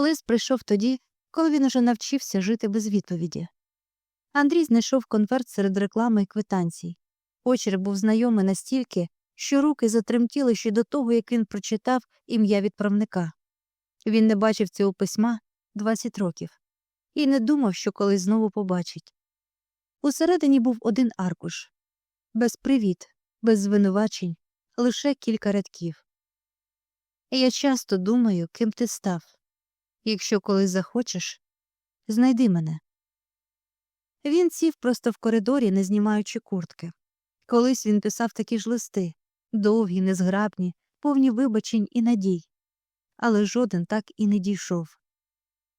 Лист прийшов тоді, коли він уже навчився жити без відповіді. Андрій знайшов конверт серед реклами і квитанцій. Почерк був знайомий настільки, що руки затремтіли ще до того, як він прочитав ім'я відправника. Він не бачив цього письма 20 років і не думав, що колись знову побачить. Усередині був один аркуш без привіт, без звинувачень, лише кілька рядків. Я часто думаю, ким ти став. Якщо колись захочеш, знайди мене. Він сів просто в коридорі, не знімаючи куртки. Колись він писав такі ж листи довгі, незграбні, повні вибачень і надій. Але жоден так і не дійшов.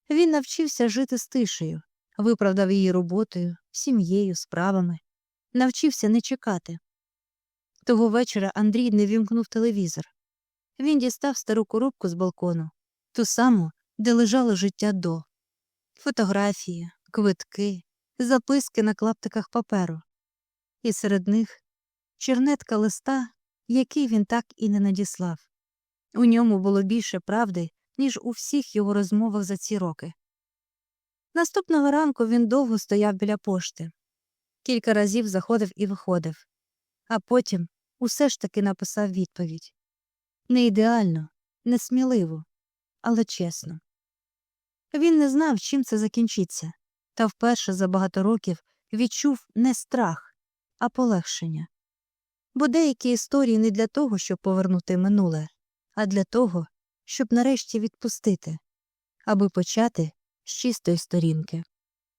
Він навчився жити з тишею, виправдав її роботою, сім'єю, справами, навчився не чекати. Того вечора Андрій не вімкнув телевізор. Він дістав стару коробку з балкону, ту саму, де лежало життя до фотографії, квитки, записки на клаптиках паперу, і серед них чернетка листа, який він так і не надіслав. У ньому було більше правди, ніж у всіх його розмовах за ці роки. Наступного ранку він довго стояв біля пошти, кілька разів заходив і виходив, а потім усе ж таки написав відповідь не ідеально, не сміливо, але чесно. Він не знав, чим це закінчиться, та вперше за багато років відчув не страх, а полегшення. Бо деякі історії не для того, щоб повернути минуле, а для того, щоб нарешті відпустити, аби почати з чистої сторінки.